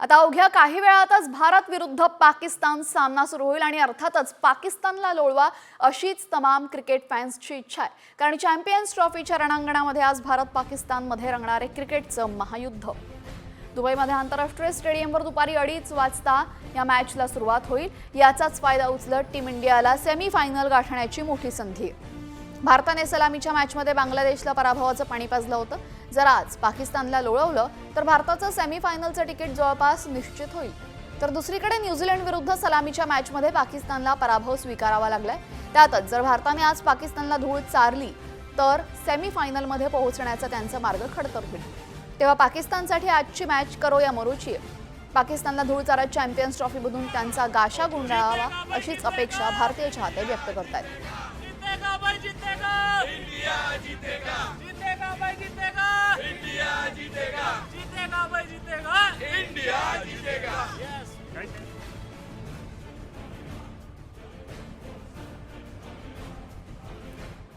आता अवघ्या काही वेळातच भारत विरुद्ध पाकिस्तान सामना सुरू होईल आणि अर्थातच पाकिस्तानला लोळवा अशीच तमाम क्रिकेट फॅन्सची इच्छा आहे. कारण चॅम्पियन्स ट्रॉफीच्या रणांगणामध्ये आज भारत पाकिस्तानमध्ये रंगणारे क्रिकेटचं महायुद्ध. दुबईमध्ये आंतरराष्ट्रीय स्टेडियमवर दुपारी अडीच वाजता या मॅचला सुरुवात होईल. याचाच फायदा उचलत टीम इंडियाला सेमी फायनल गाठण्याची मोठी संधी आहे. भारताने सलामीच्या मॅचमध्ये बांगलादेशला पराभवाचं पाणी पाजलं होतं. जर आज पाकिस्तानला लोळवलं तर भारताचं सेमीफायनलचं तिकीट जवळपास निश्चित होईल. तर दुसरीकडे न्यूझीलंड विरुद्ध सलामीच्या मॅचमध्ये पाकिस्तानला पराभव स्वीकारावा लागलाय. त्यातच जर भारताने आज पाकिस्तानला धूळ चारली तर सेमीफायनलमध्ये पोहोचण्याचा त्यांचा मार्ग खडतर होईल. तेव्हा पाकिस्तानसाठी आजची मॅच करो या मरूची पाकिस्तानला धूळ चारत चॅम्पियन्स ट्रॉफीमधून त्यांचा गाशा गुंडाळावा अशीच अपेक्षा भारतीय चाहते व्यक्त करतायत. जीतेगा जीतेगा। इंडिया जीतेगा। जीतेगा भाई जीतेगा। इंडिया जीतेगा। जीतेगा भाई जीतेगा। इंडिया जीतेगा। यस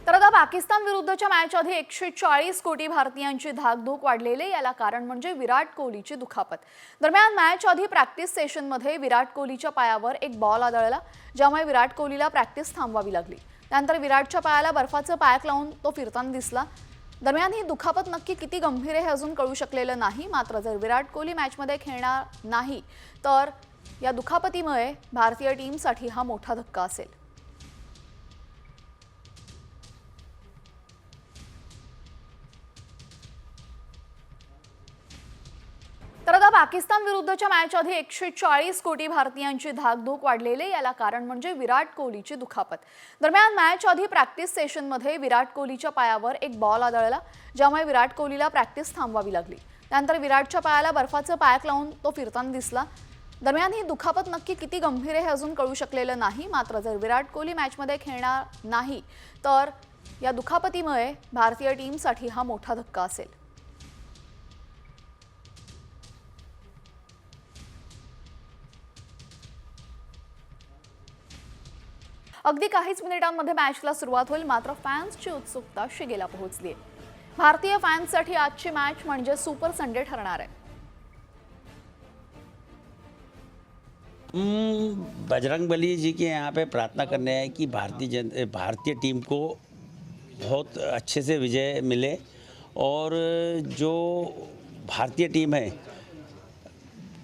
तर आता पाकिस्तान विरुद्धच्या मॅच आधी एकशे चाळीस कोटी भारतीयांची धाकधूक वाढलेली याला कारण म्हणजे विराट कोहलीची दुखापत. दरम्यान मॅच आधी प्रॅक्टिस सेशनमध्ये विराट कोहलीच्या पायावर एक बॉल आदळला ज्यामुळे विराट कोहलीला प्रॅक्टिस थांबवावी लागली. त्यानंतर विराटच्या पायाला बर्फाचं पॅक लावून तो फिरताना दिसला. दरम्यान ही दुखापत नक्की किती गंभीर आहे हे अजून कळू शकलेलं नाही. मात्र जर विराट कोहली मॅचमध्ये खेळणार नाही तर या दुखापतीमुळे भारतीय टीमसाठी हा मोठा धक्का असेल. तर आता पाकिस्तान विरुद्धच्या मॅच आधी एकशे चाळीस कोटी भारतीयांची धाकधूक वाढलेली याला कारण म्हणजे विराट कोहलीची दुखापत. दरम्यान मॅच आधी प्रॅक्टिस सेशनमध्ये विराट कोहलीच्या पायावर एक बॉल आदळला ज्यामुळे विराट कोहलीला प्रॅक्टिस थांबवावी लागली. त्यानंतर विराटच्या पायाला बर्फाचं पॅक लावून तो फिरताना दिसला. दरम्यान ही दुखापत नक्की किती गंभीर आहे हे अजून कळू शकलेलं नाही. मात्र जर विराट कोहली मॅचमध्ये खेळणार नाही तर या दुखापतीमुळे भारतीय टीमसाठी हा मोठा धक्का असेल. अगदी काहीच मिनिटांमध्ये मॅचला सुरुवात होईल मात्र फॅन्सची उत्सुकता शिगेला पोहोचली आहे. भारतीय फॅन्ससाठी आजची मॅच म्हणजे सुपर संडे ठरणार आहे. बजरंग बली जी के यहाँ पे प्रार्थना करने आए कि भारतीय जन भारतीय टीम को बहुत अच्छे से विजय मिले और जो भारतीय टीम है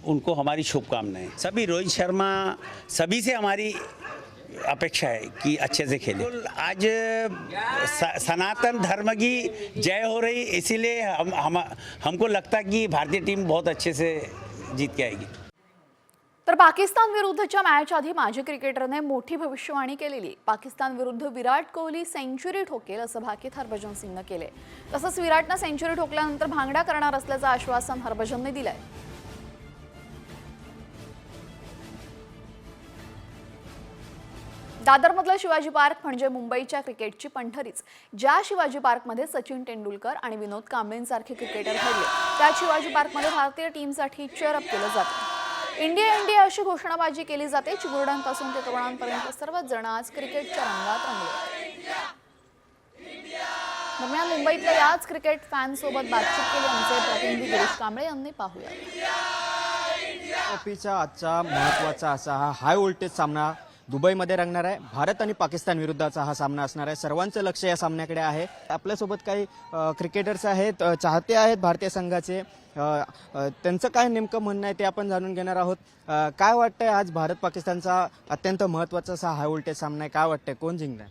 उनको हमारी शुभकामनाएं। सभी रोहित शर्मा सभी से हमारी अपेक्षा है कि अच्छे से खेले। आज सनातन धर्म की जय हो रही इसीलिए हम, हम हमको लगता कि भारतीय टीम बहुत अच्छे से जीत के आएगी। तर पाकिस्तान विरुद्धच्या मॅच आधी माजी क्रिकेटरने मोठी भविष्यवाणी केलेली. पाकिस्तान विरुद्ध विराट कोहली सेंचुरी ठोकेल असं भाकीत हरभजन सिंगनं केलंय. तसंच विराटनं सेंचुरी ठोकल्यानंतर भांगडा करणार असल्याचं आश्वासन हरभजनने दिलंय. दादरमधलं शिवाजी पार्क म्हणजे मुंबईच्या क्रिकेटची पंढरीच ज्या शिवाजी पार्कमध्ये सचिन तेंडुलकर आणि विनोद कांबळेंसारखे क्रिकेटर घडले त्या शिवाजी पार्कमध्ये भारतीय टीमसाठी चेअरअप केलं जातं. इंडिया इंडिया अशी घोषणाबाजी केली जाते चिमुरड्यांपासून ते तरुणांपर्यंत सर्वच जण आज क्रिकेटच्या रंगात रंगले दरम्यान मुंबईतल्या याच क्रिकेट फॅनसोबत बातचीत केली आमचे प्रतिनिधी गिरीश कांबळे यांनी पाहूया. ट्रॉफीचा आजचा महत्त्वाचा असा हा हाय व्होल्टेज सामना दुबईमध्ये रंगणार आहे. भारत आणि पाकिस्तान विरुद्धचा हा सामना असणार आहे. सर्वांचं लक्ष या सामन्याकडे आहे. आपल्यासोबत काही क्रिकेटर्स आहेत चाहते आहेत भारतीय संघाचे. त्यांचं काय नेमकं म्हणणं आहे ते आपण जाणून घेणार आहोत. काय वाटतंय आज भारत पाकिस्तानचा अत्यंत महत्त्वाचा असा हाय व्होल्टेज सामना आहे? काय वाटतंय? कोण जिंकणार?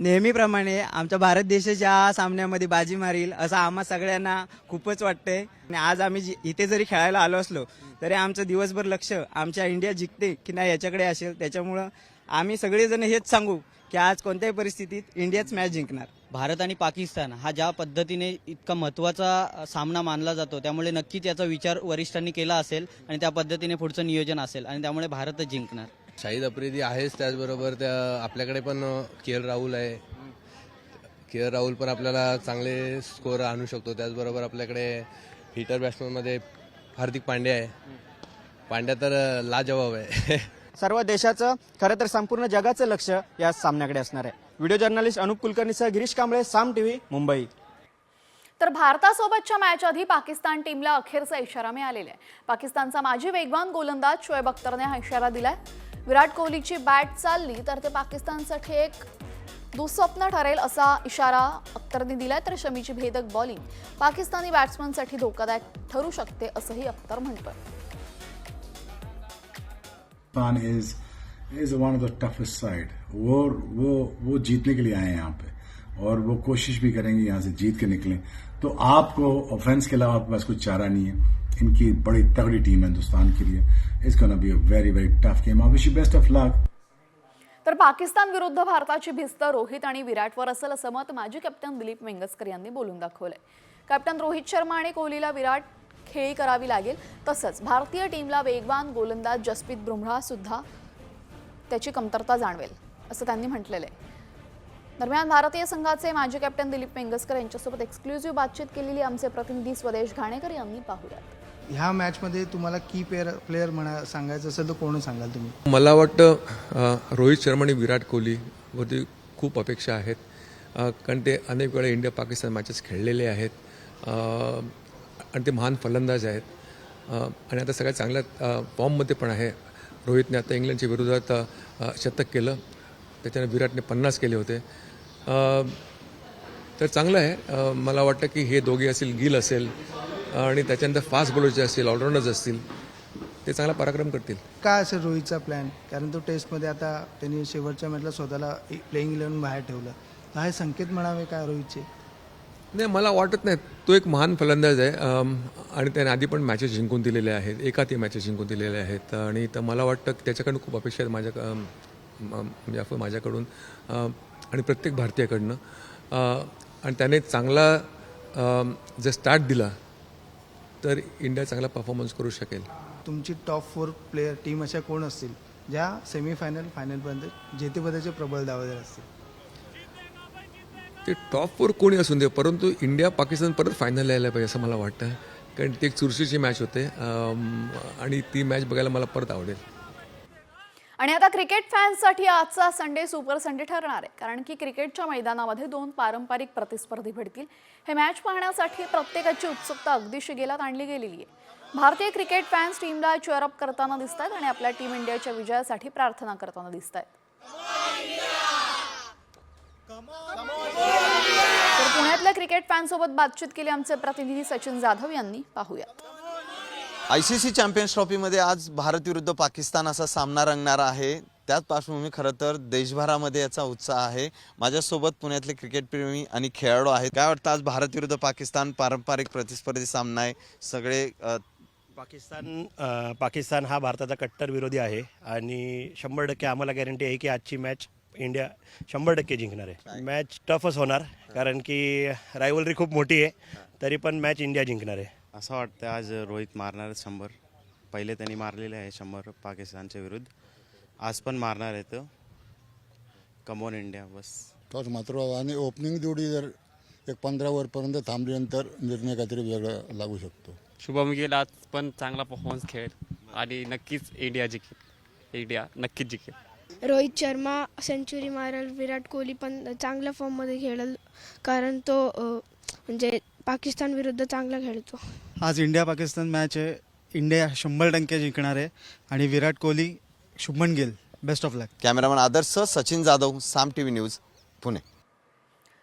नेहमीप्रमाणे आमच्या भारत देशाच्या सामन्यामध्ये बाजी मारील असं आम्हा सगळ्यांना खूपच वाटतंय. आणि आज आम्ही जि- इथे जरी खेळायला आलो असलो तरी आमचं दिवसभर लक्ष आमच्या इंडिया जिंकते की नाही याच्याकडे असेल. त्याच्यामुळं आम्ही सगळेजण हेच सांगू की आज कोणत्याही परिस्थितीत इंडियाच मॅच जिंकणार. भारत आणि पाकिस्तान हा ज्या पद्धतीने इतका महत्त्वाचा सामना मानला जातो त्यामुळे नक्कीच याचा विचार वरिष्ठांनी केला असेल आणि त्या पद्धतीने पुढचं नियोजन असेल आणि त्यामुळे भारतच जिंकणार. शाहिद आफ्रिदी आहेच त्याचबरोबर त्या आपल्याकडे पण के एल राहुल आहे. के एल राहुल पण आपल्याला चांगले स्कोर आणू शकतो. त्याचबरोबर आपल्याकडे हिटर बॅट्समनमध्ये हार्दिक पांड्या आहे. पांड्या तर लाजवाब आहे. सर्व देशाचं खरं तर संपूर्ण जगाचं लक्ष या सामन्याकडे असणार आहे. व्हिडिओ जर्नलिस्ट अनुप कुलकर्णीसह गिरीश कांबळे साम टीव्ही मुंबई. तर भारतासोबतच्या मॅच आधी पाकिस्तान टीमला अखेरचा इशारा मिळालेला आहे. पाकिस्तानचा माजी वेगवान गोलंदाज शोएब अख्तरने हा इशारा दिलाय. विराट कोहलीची बॅट चालली तर ते पाकिस्तानसाठी एक दुःस्वप्न ठरेल असा इशारा अख्तरने दिलाय तर शमीची भेदक बॉलिंग पाकिस्तानी बॅट्समनसाठी धोकादायक ठरू शकते असंही अख्तर म्हणतोय. Pakistan is is one of the toughest side वो वो वो जीतने के लिए आए हैं यहाँ पे और वो कोशिश भी करेंगे यहाँ से जीत के निकलें। तो आपको ऑफेंस के अलावा आपके पास कुछ चारा नहीं है। इनकी बड़ी तगड़ी टीम है हिंदुस्तान के लिए it's gonna be a very very tough game I wish you best of luck तर पाकिस्तान विरुद्ध भारताची भिस्त रोहित आणि विराटवर असेल असं मत माजी कॅप्टन दिलीप वेंगसकर यांनी बोलून दाखवलंय. कॅप्टन रोहित शर्मा आणि कोहलीला विराट खेळी करावी लागेल. तसंच भारतीय टीमला वेगवान गोलंदाज जसप्रीत बुमराह सुद्धा त्याची कमतरता जाणवेल असं त्यांनी म्हटलेलं आहे. दरम्यान भारतीय संघाचे माजी कॅप्टन दिलीप वेंगसकर यांच्यासोबत एक्सक्लुझिव्ह बातचीत केलेली आमचे प्रतिनिधी स्वदेश घाणेकर यांनी पाहूयात. ह्या मॅचमध्ये तुम्हाला की प्लेअर प्लेअर म्हणा सांगायचं असेल तर कोण सांगाल तुम्ही? मला वाटतं रोहित शर्मा आणि विराट कोहलीवरती खूप अपेक्षा आहेत. कारण ते अनेक वेळा इंडिया पाकिस्तान मॅचेस खेळलेले आहेत. आणि ते महान फलंदाज आहेत. आणि आता सगळ्यात चांगल्या फॉर्ममध्ये पण आहे. रोहितने आता इंग्लंडच्या विरोधात शतक केलं. त्याच्याने विराटने पन्नास केले होते. तर चांगलं आहे. मला वाटतं की हे दोघे असेल गिल असेल आणि त्याच्यानंतर फास्ट बॉलर जे असतील ऑलराऊंडर्स असतील ते चांगला पराक्रम करतील. काय असेल रोहितचा प्लॅन कारण तो टेस्टमध्ये आता त्यांनी शेवटच्या मॅचला स्वतःला प्लेईंग इलेव्हन बाहेर ठेवलं. तर हे संकेत म्हणावे काय रोहितचे? नाही मला वाटत नाही. तो एक महान फलंदाज आहे. आणि त्याने आधी पण मॅचेस जिंकून दिलेले आहेत. एका ते मॅचेस जिंकून दिलेले आहेत. आणि तर मला वाटतं त्याच्याकडनं खूप अपेक्षा आहेत माझ्या म्हणजे माझ्याकडून. आणि प्रत्येक भारतीयाकडनं. आणि त्याने चांगला जर स्टार्ट दिला तर इंडिया चांगला परफॉर्मन्स करू शकेल. तुमची टॉप फोर प्लेअर टीम अशा कोण असतील? ज्या सेमीफायनल फायनलपर्यंत जेतेपदाचे प्रबळ दावेदार असतील? ते टॉप फोर कोणी असून दे परंतु इंडिया पाकिस्तान परत फायनल यायला पाहिजे असं मला वाटतं. कारण ती एक चुरशीची मॅच होते. आणि ती मॅच बघायला मला परत आवडेल. आणि आता क्रिकेट फॅन्ससाठी आजचा संडे सुपर संडे ठरणार आहे. कारण की क्रिकेटच्या मैदानामध्ये दोन पारंपरिक प्रतिस्पर्धी भिडतील हे मॅच पाहण्यासाठी प्रत्येकाची उत्सुकता अगदी शिगेलात आणली गेलेली आहे. भारतीय क्रिकेट फॅन्स टीमला चेअरअप करताना दिसत आहेत आणि आपल्या टीम इंडियाच्या विजयासाठी प्रार्थना करताना दिसत आहेत तर पुण्यातल्या क्रिकेट फॅनसोबत बातचीत केली आमचे प्रतिनिधी सचिन जाधव यांनी. पाहूयात. आय सी सी चॅम्पियन्स ट्रॉफीमध्ये आज भारत विरुद्ध पाकिस्तान असा सामना रंगणार आहे. त्याच पार्श्वभूमी खरं तर देशभरामध्ये याचा उत्साह आहे. माझ्यासोबत पुण्यातले क्रिकेटप्रेमी आणि खेळाडू आहेत. काय वाटतं आज भारत विरुद्ध पाकिस्तान पारंपरिक प्रतिस्पर्धी सामना आहे? सगळे अ, पाकिस्तान अ, पाकिस्तान हा भारताचा कट्टर विरोधी आहे आणि शंभर टक्के आम्हाला गॅरंटी आहे की आजची मॅच इंडिया शंभर टक्के जिंकणार आहे. मॅच टफच होणार कारण की रायवलरी खूप मोठी आहे तरी पण मॅच इंडिया जिंकणार आहे. असं वाटतं आज रोहित मारणार आहेत शंभर. पहिले त्यांनी मारलेले आहे शंभर पाकिस्तानच्या विरुद्ध. आज पण मारणार आहेत. कमॉन इंडिया बस. टॉस मात्र आणि ओपनिंग जोडी जर एक पंधरा ओव्हरपर्यंत थांबल्यानंतर निर्णय काहीतरी वेगळा लागू शकतो. शुभम गिल आज पण चांगला परफॉर्मन्स खेळेल. आणि नक्कीच इंडिया जिंकेल. इंडिया नक्कीच जिंकेल. रोहित शर्मा सेंचुरी मारेल विराट कोहली पण चांगल्या फॉर्ममध्ये खेळेल. कारण तो म्हणजे पाकिस्तान विरुद्ध चांगला खेळतो. आज इंडिया पाकिस्तान मॅच आहे. इंडिया शंभर टक्के जिंकणार आहे. आणि Virat Kohli Shubman Gill best of luck cameraman Adarsh Sachin Jadhav Saam T V news Pune.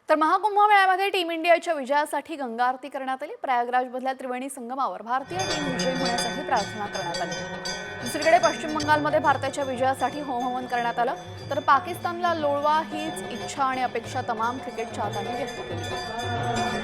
तर महाकुंभमेळ्यामध्ये टीम इंडियाच्या विजयासाठी गंगा आरती करण्यात आली. प्रयागराजमधल्या त्रिवेणी संगमावर भारतीय टीम विजयी होण्यासाठी प्रार्थना करण्यात आली. दुसरीकडे पश्चिम बंगालमध्ये भारताच्या विजयासाठी होमहवन करण्यात आलं. तर पाकिस्तानला लोळवा हीच इच्छा आणि अपेक्षा तमाम क्रिकेट चाहत्यांनी व्यक्त केली.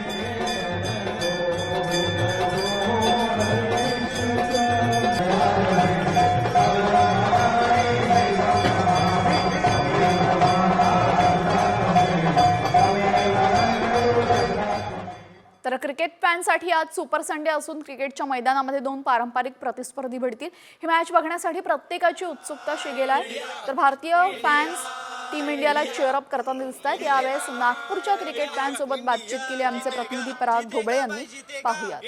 क्रिकेट फॅनसाठी आज सुपर संडे असून क्रिकेटच्या मैदानामध्ये दोन पारंपरिक प्रतिस्पर्धी भिडतील ही मॅच बघण्यासाठी प्रत्येकाची उत्सुकता शिगेला आहे. तर भारतीय फॅन्स टीम इंडियाला चेअरअप करताना दिसत आहेत यावेळेस नागपूरच्या क्रिकेट फॅनसोबत बातचीत केली आमचे प्रतिनिधी पराग ढोबळे यांनी. पाहूयात.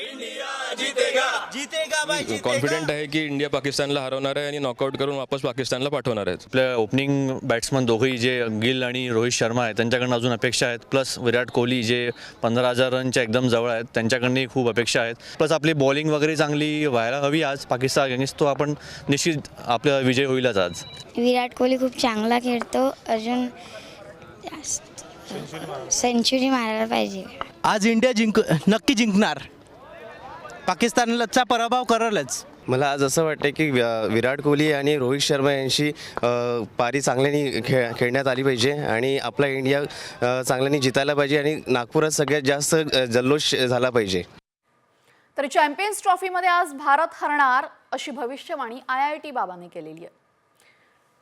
कॉन्फिडेंट आहे की इंडिया पाकिस्तानला हरवणार आहे आणि नॉकआउट करून वापस पाकिस्तानला पाठवणार आहेत. आपल्या ओपनिंग बॅट्समन दोघंही जे गिल आणि रोहित शर्मा आहेत त्यांच्याकडनं अजून अपेक्षा आहेत. प्लस विराट कोहली जे पंधरा हजार रनच्या एकदम जवळ आहेत त्यांच्याकडनंही खूप अपेक्षा आहेत. प्लस आपली बॉलिंग वगैरे चांगली व्हायला हवी आज. पाकिस्तान अगेन्स्ट तो आपण निश्चित आपला विजय होईलच आज. विराट कोहली खूप चांगला खेळतो. अजून सेंचुरी मारायला पाहिजे. आज इंडिया जिंक नक्की जिंकणार. पाकिस्तानचा पराभव करलच. मला आज असं वाटतं की विराट कोहली आणि रोहित शर्मा यांची पारी चांगल्याने खेळ खेळण्यात आली पाहिजे आणि आपला इंडिया चांगल्याने जितायला पाहिजे आणि नागपुरात सगळ्यात जास्त जल्लोष झाला पाहिजे. तर चॅम्पियन्स ट्रॉफीमध्ये आज भारत हरणार अशी भविष्यवाणी आय आय टी बाबाने केलेली आहे.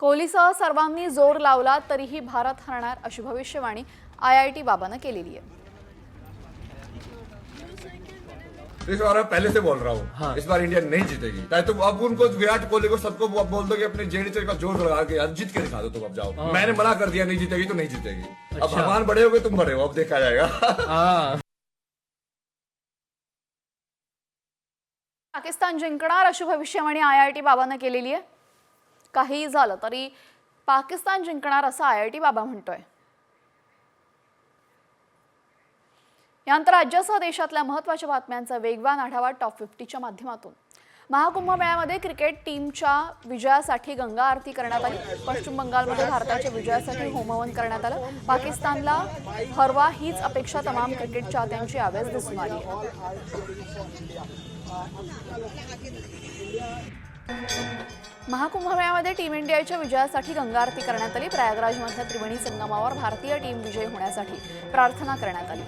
कोहलीसह सर्वांनी जोर लावला तरीही भारत हरणार अशी भविष्यवाणी आय आय टी बाबानं केलेली आहे. इस बार मैं पहले से बोल रहा हूँ। हाँ। इस बार इंडिया नहीं जीतेगी। चाहे तुम अब उनको विराट कोहली को सबको बोल दो कि अपने जेडी का जोर लगा के यार जीत के दिखा दो तुम अब जाओ। मैंने मना कर दिया नहीं जीतेगी तो नहीं जीतेगी। अब भगवान बड़े हो गए तुम बड़े हो अब देखा जाएगा। पाकिस्तान जिंकणार अशी भविष्यवाणी आय आय टी बाबानं केलेली आहे. काहीही झालं तरी पाकिस्तान जिंकणार असं आय आय टी बाबा म्हणतोय. यानंतर राज्यासह देशातल्या महत्त्वाच्या बातम्यांचा वेगवान आढावा टॉप फिफ्टीच्या माध्यमातून. महाकुंभ मेळ्यामध्ये क्रिकेट टीमच्या विजयासाठी गंगा आरती करण्यात आली. पश्चिम बंगालमध्ये भारताच्या विजयासाठी होमहवन करण्यात आलं. पाकिस्तानला हरवा हीच अपेक्षा तमाम क्रिकेट चाहत्यांची यावेळेस दिसून आली आहे महाकुंभ मेळ्यामध्ये टीम इंडियाच्या विजयासाठी गंगा आरती करण्यात आली. प्रयागराजमधल्या त्रिवेणी संगमावर भारतीय टीम विजयी होण्यासाठी प्रार्थना करण्यात आली.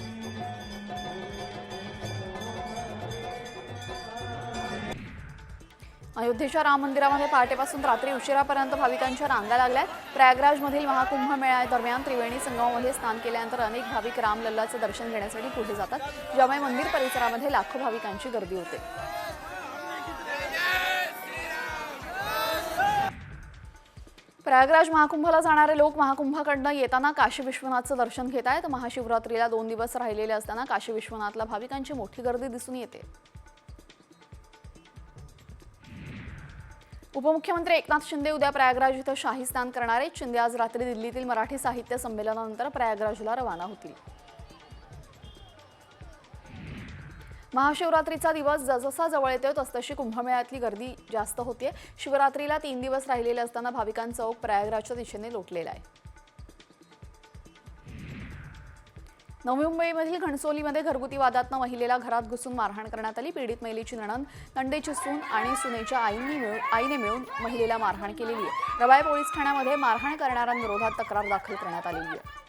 अयोध्येच्या राम मंदिरामध्ये पहाटेपासून रात्री उशिरापर्यंत भाविकांच्या रांगा लागल्या प्रयागराजमधील महाकुंभ मेळ्यादरम्यान त्रिवेणी संगमामध्ये स्नान केल्यानंतर अनेक भाविक रामलल्लाचं दर्शन घेण्यासाठी पुढे जातात ज्यामुळे मंदिर परिसरामध्ये लाखो भाविकांची गर्दी होते. प्रयागराज महाकुंभाला जाणारे लोक महाकुंभाकडनं येताना काशी विश्वनाथचं दर्शन घेत आहेत. महाशिवरात्रीला दोन दिवस राहिलेले असताना काशी विश्वनाथला भाविकांची मोठी गर्दी दिसून येते. उपमुख्यमंत्री एकनाथ शिंदे उद्या प्रयागराज इथं शाही स्नान करणार आहेत. शिंदे आज रात्री दिल्लीतील मराठी साहित्य संमेलनानंतर प्रयागराजला रवाना होतील. महाशिवरात्रीचा दिवस जसजसा जवळ येतोय तसतशी कुंभमेळ्यातली गर्दी जास्त होते शिवरात्रीला तीन दिवस राहिलेले असताना भाविकांचा ओघ प्रयागराजच्या दिशेने लोटलेला आहे. नवी मुंबईमधील घणसोलीमध्ये घरगुती वादातनं महिलेला घरात घुसून मारहाण करण्यात आली. पीडित महिलेची नणंद नंडेची सून आणि सुनेच्या आईने मिळून आईने मिळून महिलेला मारहाण केलेली आहे. रवाय पोलीस ठाण्यामध्ये मारहाण करणाऱ्यांविरोधात तक्रार दाखल करण्यात आलेली आहे.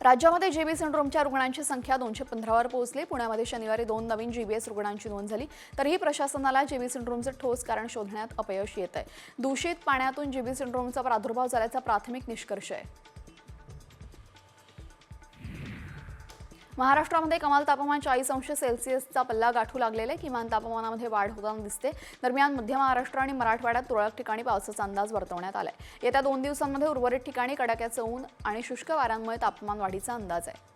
राज्यामध्ये जेबी सिंड्रोमच्या रुग्णांची संख्या दोनशे पंधरावर पोहोचली. पुण्यामध्ये शनिवारी दोन नवीन जीबीएस रुग्णांची नोंद झाली. तरीही प्रशासनाला जेबी सिंड्रोमचं ठोस कारण शोधण्यात अपयश येत आहे दूषित पाण्यातून जीबी सिंड्रोमचा प्रादुर्भाव झाल्याचा प्राथमिक निष्कर्ष आहे. महाराष्ट्रामध्ये कमाल तापमान चाळीस अंश सेल्सिअसचा पल्ला गाठू लागलेला आहे. किमान तापमानामध्ये वाढ होताना दिसते. दरम्यान मध्य महाराष्ट्र आणि मराठवाड्यात तुरळक ठिकाणी पावसाचा अंदाज वर्तवण्यात आला आहे येत्या दोन दिवसांमध्ये उर्वरित ठिकाणी कडाक्याचं ऊन आणि शुष्क वाऱ्यांमुळे तापमान वाढीचा अंदाज आहे.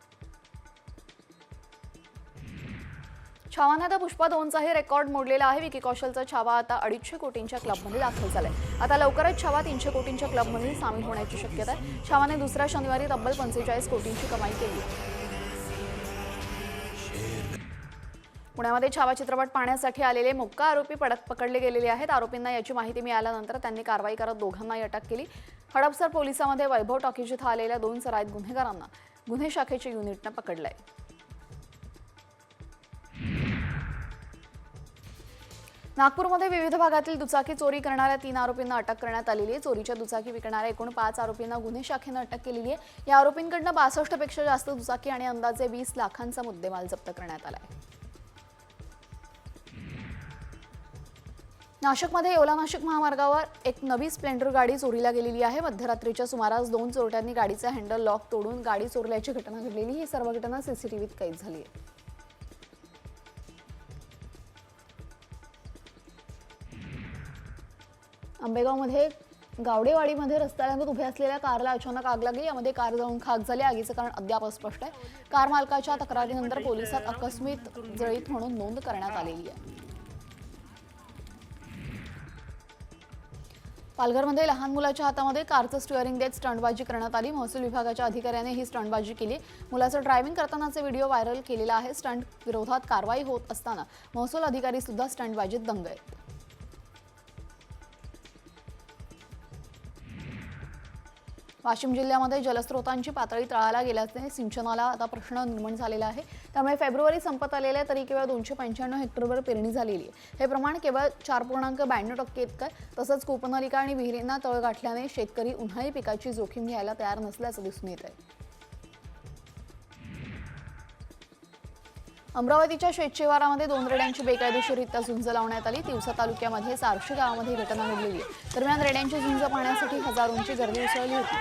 छावानं आता पुष्पा दोनचाही रेकॉर्ड मोडलेला आहे. विकी कौशलचा छावा आता अडीचशे कोटींच्या क्लबमध्ये दाखल झालाय. आता लवकरच छावा तीनशे कोटींच्या क्लबमध्ये सामील होण्याची शक्यता आहे. छावाने दुसऱ्या शनिवारी तब्बल पंचेचाळीस कोटींची कमाई केली. पुण्यामध्ये छावा चित्रपट पाहण्यासाठी आलेले मोक्का आरोपी पडक पकडले गेलेले आहेत. आरोपींना याची माहिती मिळाल्यानंतर त्यांनी कारवाई करत दोघांनाही अटक केली. हडपसर पोलिसांमध्ये वैभव टॉकीज इथं आलेल्या दोन सराईत गुन्हेगारांना गुन्हे शाखेच्या युनिटनं पकडलंय. नागपूरमध्ये विविध भागातील दुचाकी चोरी करणाऱ्या तीन आरोपींना अटक करण्यात आलेली आहे. चोरीच्या दुचाकी विकणाऱ्या एकूण पाच आरोपींना गुन्हे शाखेनं अटक केलेली आहे. या आरोपींकडनं बासष्टपेक्षा जास्त दुचाकी आणि अंदाजे वीस लाखांचा मुद्देमाल जप्त करण्यात आला आहे नाशिकमध्ये येवला नाशिक महामार्गावर एक नवी स्प्लेंडर गाडी चोरीला गेलेली आहे. मध्यरात्रीच्या सुमारास दोन चोरट्यांनी गाडीचा हँडल लॉक तोडून गाडी चोरल्याची घटना घडलेली. ही सर्व घटना सीसीटीव्हीत कैद झाली आहे आंबेगावमध्ये गावडेवाडीमध्ये रस्त्यालगत उभ्या असलेल्या कारला अचानक आग लागली. यामध्ये कार जळून खाक झाली. आगीचं कारण अद्याप अस्पष्ट आहे. कार मालकाच्या तक्रारीनंतर पोलिसात आकस्मिक जळीत म्हणून नोंद करण्यात आलेली आहे. पालघरमध्ये लहान मुलाच्या हातामध्ये कारचं स्टिअरिंग देत स्टंटबाजी करण्यात आली. महसूल विभागाच्या अधिकाऱ्याने ही स्टंटबाजी केली. मुलाचं ड्रायव्हिंग करतानाचे व्हिडिओ व्हायरल केलेला आहे. स्टंट विरोधात कारवाई होत असताना महसूल अधिकारी सुद्धा स्टंटबाजीत दंग आहेत. वाशिम जिल्ह्यामध्ये जलस्रोतांची पातळी तळाला गेल्याने सिंचनाला आता प्रश्न निर्माण झालेला आहे. त्यामुळे फेब्रुवारी संपत आलेले आहे तरी केवळ दोनशे पंच्याण्णव हेक्टरवर पेरणी झालेली आहे. हे प्रमाण केवळ चार पूर्णांक ब्याण्णव टक्के इतकं तसंच कूपनलिका आणि विहिरींना तळ गाठल्याने शेतकरी उन्हाळी पिकाची जोखीम घ्यायला तयार नसल्याचं दिसून येत आहे. अमरावतीच्या शेतशिवारामध्ये दोन रेड्यांची बेकायदेशीररित्या झुंज लावण्यात आली. तिवसा तालुक्यामध्ये सारशी गावामध्ये घटना घडलेली दरम्यान रेड्यांची झुंज पाहण्यासाठी हजारोंची गर्दी उसळली होती.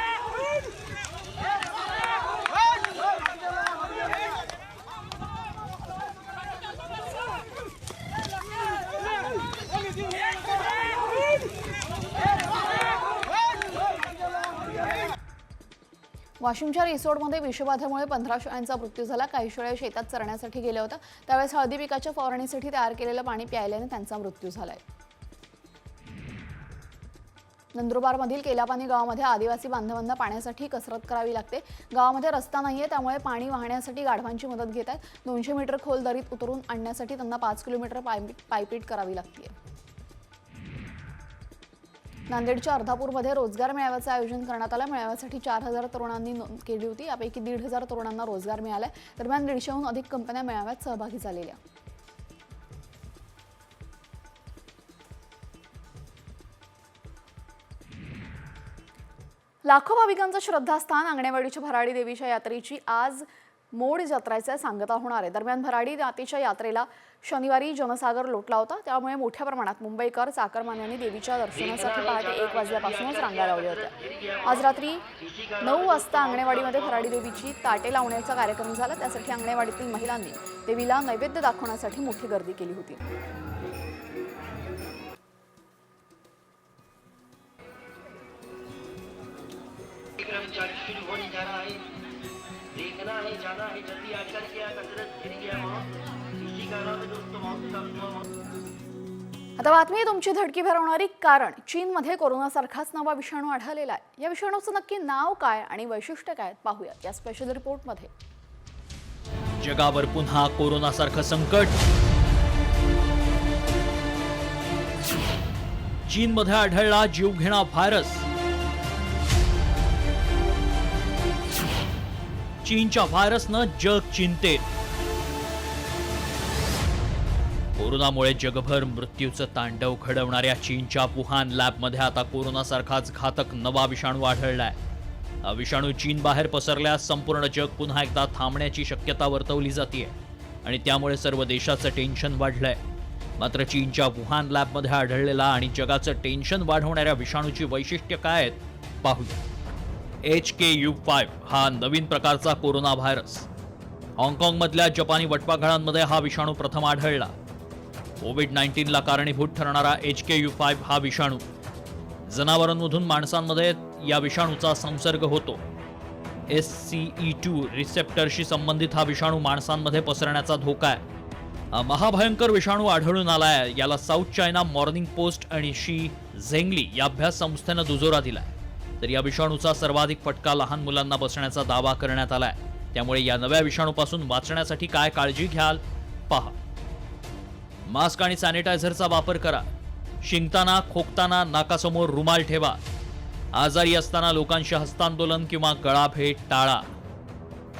वाशिमच्या रिसोर्टमध्ये विषबाधेमुळे पंधरा शेळ्यांचा मृत्यू झाला. काही शेळ्या शेतात चरण्यासाठी गेल्या होत्या. त्यावेळेस हळदी पिकाच्या फवारणीसाठी तयार केलेलं पाणी प्यायल्याने त्यांचा मृत्यू झालाय. नंदुरबारमधील केलापानी गावामध्ये आदिवासी बांधवांना पाण्यासाठी कसरत करावी लागते. गावामध्ये रस्ता नाहीये त्यामुळे पाणी वाहण्यासाठी गाढवांची मदत घेत आहेत दोनशे मीटर खोल दरीत उतरून आणण्यासाठी त्यांना पाच किलोमीटर पायपी पायपीट करावी लागते नांदेडच्या अर्धापूरमध्ये रोजगार मेळाव्याचं आयोजन करण्यात आलं. मेळाव्यासाठी चार हजार तरुणांनी नोंद केली होती. यापैकी दीड हजार तरुणांना रोजगार मिळालाय. दरम्यान दीडशेहून अधिक कंपन्या मेळाव्यात सहभागी झालेल्या. लाखो भाविकांचं श्रद्धास्थान आंगणेवाडीच्या भराडी देवीच्या यात्रेची आज मोड जत्रेचा सांगता होणार आहे. दरम्यान भराडी जातीच्या यात्रेला शनिवारी जनसागर लोटला होता. त्यामुळे मोठ्या प्रमाणात मुंबईकर चाकरमान्यांनी देवीच्या दर्शनासाठी पहाटे एक वाजल्यापासूनच रांगा लावल्या होत्या. आज रात्री नऊ वाजता अंगणेवाडीमध्ये फराडी देवीची ताटे लावण्याचा कार्यक्रम झाला. त्यासाठी अंगणेवाडीतील महिलांनी देवीला नैवेद्य दाखवण्यासाठी मोठी गर्दी केली होती. आता बातमी तुमची धडकी भरवणारी कारण. चीनमध्ये कोरोनासारखाच नवा विषाणू आढळलेला आहे. या विषाणूचं नक्की नाव काय आणि वैशिष्ट्य काय पाहूयात या स्पेशल रिपोर्टमध्ये जगावर पुन्हा कोरोनासारखं संकट. चीनमध्ये आढळला जीवघेणा व्हायरस चीनच्या व्हायरसनं जग चिंतेत कोरोनामुळे जगभर मृत्यूचं तांडव घडवणाऱ्या चीनच्या वुहान लॅबमध्ये आता कोरोनासारखाच घातक नवा विषाणू आढळलाय. हा विषाणू चीन बाहेर पसरल्यास संपूर्ण जग पुन्हा एकदा थांबण्याची शक्यता वर्तवली जाते आणि त्यामुळे सर्व देशाचं टेन्शन वाढलंय. मात्र चीनच्या वुहान लॅबमध्ये आढळलेला आणि जगाचं टेन्शन वाढवणाऱ्या विषाणूची वैशिष्ट्य काय आहेत पाहूया. एच के यू फाईव्ह हा नवीन प्रकारचा कोरोना व्हायरस. हाँगकाँगमधल्या जपानी वटवाघळांमध्ये हा विषाणू प्रथम आढळला. कोविड नाईन्टीनला कारणीभूत ठरणारा एच के यू फाईव्ह हा विषाणू. जनावरांमधून माणसांमध्ये या विषाणूचा संसर्ग होतो. एस सी ई टू रिसेप्टरशी संबंधित हा विषाणू माणसांमध्ये पसरण्याचा धोका आहे. महाभयंकर विषाणू आढळून आला आहे याला साऊथ चायना मॉर्निंग पोस्ट आणि शी झेंगली या अभ्यास संस्थेनं दुजोरा दिलाय. तर या विषाणूचा सर्वाधिक फटका लहान मुलांना बसण्याचा दावा करण्यात आलाय. त्यामुळे या नव्या विषाणूपासून वाचण्यासाठी काय काळजी घ्याल? पहा. मास्क आणि सॅनिटायझरचा वापर करा. शिंकताना खोकताना नाकासमोर रुमाल ठेवा. आजारी असताना लोकांशी हस्तांदोलन किंवा गळाभेट टाळा.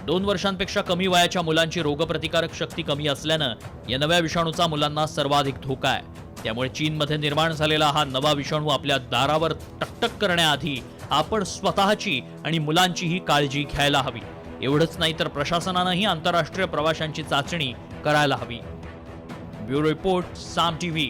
दोन वर्षांपेक्षा कमी वयाच्या मुलांची रोगप्रतिकारक शक्ती कमी असल्यानं या नव्या विषाणूचा मुलांना सर्वाधिक धोका आहे. त्यामुळे चीनमध्ये निर्माण झालेला हा नवा विषाणू आपल्या दारावर टकटक करण्याआधी आपण स्वतःची आणि मुलांचीही काळजी घ्यायला हवी. एवढंच नाही तर प्रशासनानंही आंतरराष्ट्रीय प्रवाशांची चाचणी करायला हवी. ब्युरो रिपोर्ट साम टीव्ही